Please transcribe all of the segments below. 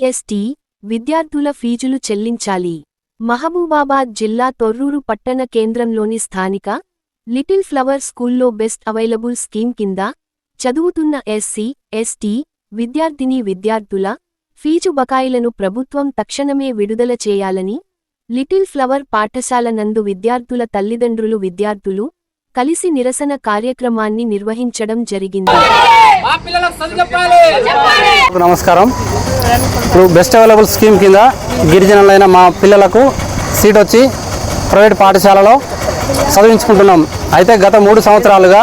ST విద్యార్థుల ఫీజులు చెల్లించాలి. మహబూబాబాద్ జిల్లా తొర్రూరు పట్టణ కేంద్రంలోని స్థానిక లిటిల్ ఫ్లవర్ స్కూల్లో బెస్ట్ అవైలబుల్ స్కీమ్ కింద చదువుతున్న ఎస్సీ ఎస్టీ విద్యార్థిని విద్యార్థుల ఫీజు బకాయిలను ప్రభుత్వం తక్షణమే విడుదల చేయాలని లిటిల్ ఫ్లవర్ పాఠశాల నందు విద్యార్థుల తల్లిదండ్రులు విద్యార్థులు కలిసి నిరసన కార్యక్రమాన్ని నిర్వహించడం జరిగింది. నమస్కారం. ఇప్పుడు బెస్ట్ అవైలబుల్ స్కీమ్ కింద గిరిజనులైన మా పిల్లలకు సీట్ వచ్చి ప్రైవేట్ పాఠశాలలో చదివించుకుంటున్నాం. అయితే గత మూడు సంవత్సరాలుగా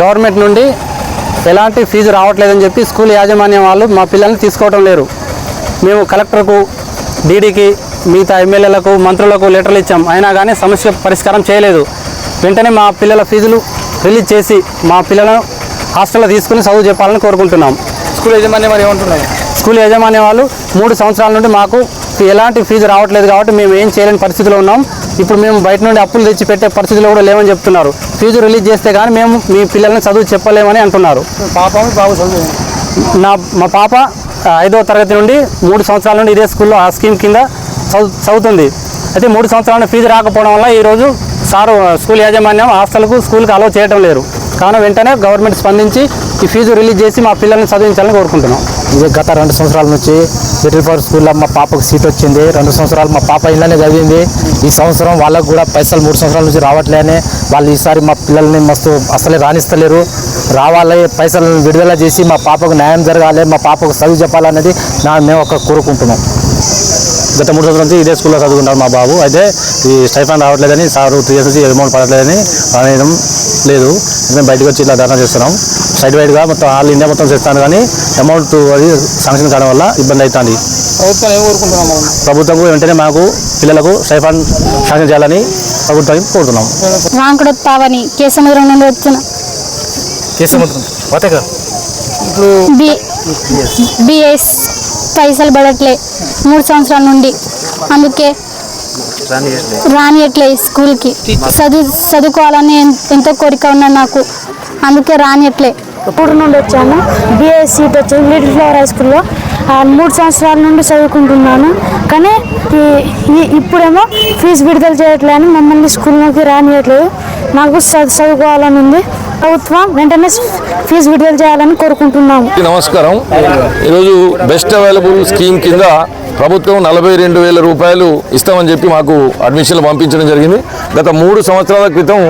గవర్నమెంట్ నుండి ఎలాంటి ఫీజు రావట్లేదని చెప్పి స్కూల్ యాజమాన్యం వాళ్ళు మా పిల్లల్ని తీసుకోవడం లేరు. మేము కలెక్టర్కు డీడీకి మిగతా ఎమ్మెల్యేలకు మంత్రులకు లెటర్లు ఇచ్చాం. అయినా కానీ సమస్య పరిష్కారం చేయలేదు. వెంటనే మా పిల్లల ఫీజులు రిలీజ్ చేసి మా పిల్లలను హాస్టల్లో తీసుకుని చదువు చెప్పాలని కోరుకుంటున్నాం. స్కూల్ యజమాని మరి ఏమంటున్నారు? స్కూల్ యాజమాన్యం వాళ్ళు మూడు సంవత్సరాల నుండి మాకు ఎలాంటి ఫీజు రావట్లేదు కాబట్టి మేము ఏం చేయలేని పరిస్థితిలో ఉన్నాం. ఇప్పుడు మేము బయట నుండి అప్పులు తెచ్చి పెట్టే పరిస్థితిలో కూడా లేవని చెప్తున్నారు. ఫీజు రిలీజ్ చేస్తే కానీ మేము మీ పిల్లల్ని చదువు చెప్పలేమని అంటున్నారు. పాపం బాబు చదువు నా మా పాప ఐదవ తరగతి నుండి మూడు సంవత్సరాల నుండి ఇదే స్కూల్లో ఆ స్కీమ్ కింద చదువు చదువుతుంది. అయితే మూడు సంవత్సరాల ఫీజు రాకపోవడం వల్ల ఈరోజు సారు స్కూల్ యాజమాన్యం హాస్టల్కు స్కూల్కి అలౌ చేయడం లేరు. కావున వెంటనే గవర్నమెంట్ స్పందించి ఈ ఫీజు రిలీజ్ చేసి మా పిల్లల్ని చదివించాలని కోరుకుంటున్నాం. ఇది గత రెండు సంవత్సరాల నుంచి లిటిల్ ఫర్ స్కూల్లో మా పాపకు సీట్ వచ్చింది. రెండు సంవత్సరాలు మా పాప ఇళ్ళనే చదివింది. ఈ సంవత్సరం వాళ్ళకు కూడా పైసలు మూడు సంవత్సరాల నుంచి రావట్లేని. వాళ్ళు ఈసారి మా పిల్లల్ని మస్తు అసలే రాణిస్తలేరు. రావాలి పైసలను విడుదల చేసి మా పాపకు న్యాయం జరగాలి మా పాపకు చదువు చెప్పాలనేది నా మేము ఒక కోరుకుంటున్నాం. గత మూడు సంవత్సరాల నుంచి ఇదే స్కూల్లో చదువుకుంటారు మా బాబు. అయితే ఈ స్టైఫాన్ రావట్లేదని సార్ త్రీ ఇయర్స్ నుంచి అమౌంట్ పడట్లేదని రానియడం లేదు. మేము బయటకు వచ్చి ఇలా ధర్నా చేస్తున్నాం. సైడ్ వైడ్గా మొత్తం ఆల్ ఇండియా మొత్తం చేస్తాను కానీ అమౌంట్ అది శాంక్షన్ కావడం వల్ల ఇబ్బంది అవుతుంది. ప్రభుత్వం వెంటనే మాకు పిల్లలకు స్టైఫాన్ శాంక్షన్ చేయాలని ప్రభుత్వం కోరుతున్నాం. వాంకుడొత్తావని కేసముద్రం నుండి వచ్చిన బి బిఎస్ పైసలు పడట్లే. మూడు సంవత్సరాల నుండి. అందుకే రానియట్లే స్కూల్కి. చదువు చదువుకోవాలని ఎంతో కోరిక ఉన్నా నాకు. అందుకే రానియట్లే. ఇప్పుడు నుండి వచ్చాను. బిఏ సీట్ వచ్చింది లిటిల్ ఫ్లవర్ హై స్కూల్లో మూడు సంవత్సరాల నుండి చదువుకుంటున్నాను. కానీ ఇప్పుడేమో ఫీజు విడుదల చేయట్లేదు మమ్మల్ని స్కూల్లోకి రానియట్లేదు. నాకు చదువుకోవాలని ఉంది ప్రభుత్వం వెంటనే ఫీజు విడుదల చేయాలని కోరుకుంటున్నాము. నమస్కారం. ఈరోజు బెస్ట్ అవైలబుల్ స్కీమ్ కింద ప్రభుత్వం నలభై రెండు వేల రూపాయలు ఇస్తామని చెప్పి మాకు అడ్మిషన్లు పంపించడం జరిగింది. గత మూడు సంవత్సరాల క్రితం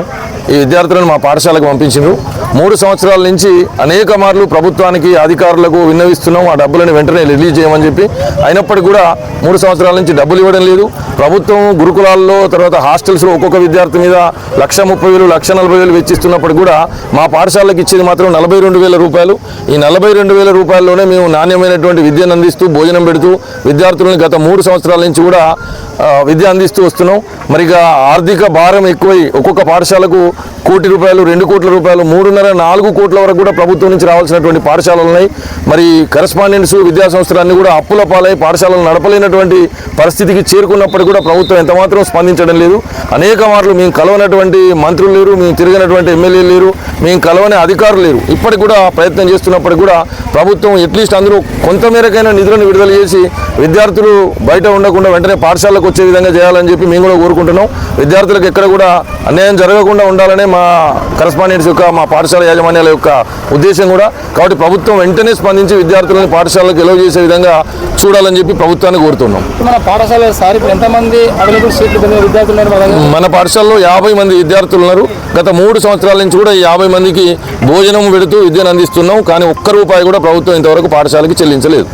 ఈ విద్యార్థులను మా పాఠశాలకు పంపించారు మూడు సంవత్సరాల నుంచి అనేక మార్లు ప్రభుత్వానికి అధికారులకు విన్నవిస్తున్నాం. ఆ డబ్బులను వెంటనే రిలీజ్ చేయమని చెప్పి అయినప్పటికీ కూడా మూడు సంవత్సరాల నుంచి డబ్బులు ఇవ్వడం లేదు. ప్రభుత్వం గురుకులాల్లో తర్వాత హాస్టల్స్లో ఒక్కొక్క విద్యార్థి మీద లక్ష ముప్పై వేలు లక్ష నలభై వేలు వెచ్చిస్తున్నప్పుడు కూడా మా పాఠశాలకు ఇచ్చేది మాత్రం నలభై రెండు వేల రూపాయలు. ఈ నలభై రెండు వేల రూపాయల్లోనే మేము నాణ్యమైనటువంటి విద్యను అందిస్తూ భోజనం పెడుతూ విద్యార్థులను గత మూడు సంవత్సరాల నుంచి కూడా విద్య అందిస్తూ వస్తున్నాం. మరి ఇక ఆర్థిక భారం ఎక్కువై ఒక్కొక్క పాఠశాలకు కోటి రూపాయలు రెండు కోట్ల రూపాయలు మూడున్నర నాలుగు కోట్ల వరకు కూడా ప్రభుత్వం నుంచి రావాల్సినటువంటి పాఠశాలలు ఉన్నాయి. మరి కరెస్పాండెంట్స్ విద్యా సంస్థలన్నీ కూడా అప్పుల పాలై పాఠశాలలు నడపలేనటువంటి పరిస్థితికి చేరుకున్నప్పటికీ కూడా ప్రభుత్వం ఎంతమాత్రం స్పందించడం లేదు. అనేక మార్లు మేము కలవనటువంటి మంత్రులు లేరు మేము తిరిగినటువంటి ఎమ్మెల్యేలు లేరు మేము కలవని అధికారులు లేరు. ఇప్పటికి కూడా ప్రయత్నం చేస్తున్నప్పటికి కూడా ప్రభుత్వం అట్లీస్ట్ అందరూ కొంతమేరకైనా నిధులను విడుదల చేసి విద్యార్థులు బయట ఉండకుండా వెంటనే పాఠశాలకు వచ్చే విధంగా చేయాలని చెప్పి మేము కూడా కోరుకుంటున్నాం. విద్యార్థులకు ఎక్కడ కూడా అన్యాయం జరగకుండా ఉండాలనే మా కరస్పాండెంట్స్ యొక్క మా పాఠశాల యాజమాన్యాల యొక్క ఉద్దేశం కూడా. కాబట్టి ప్రభుత్వం వెంటనే స్పందించి విద్యార్థులను పాఠశాలకు ఎలవ్ చేసే విధంగా చూడాలని చెప్పి ప్రభుత్వాన్ని కోరుతున్నాం. మన పాఠశాల సార్ ఇప్పుడు ఎంతమంది విద్యార్థులు? మన పాఠశాలలో యాభై మంది విద్యార్థులు ఉన్నారు. గత మూడు సంవత్సరాల నుంచి కూడా ఈ యాభై మందికి భోజనం పెడుతూ విద్యను అందిస్తున్నాం. కానీ ఒక్క రూపాయి కూడా ప్రభుత్వం ఇంతవరకు పాఠశాలకి చెల్లించలేదు.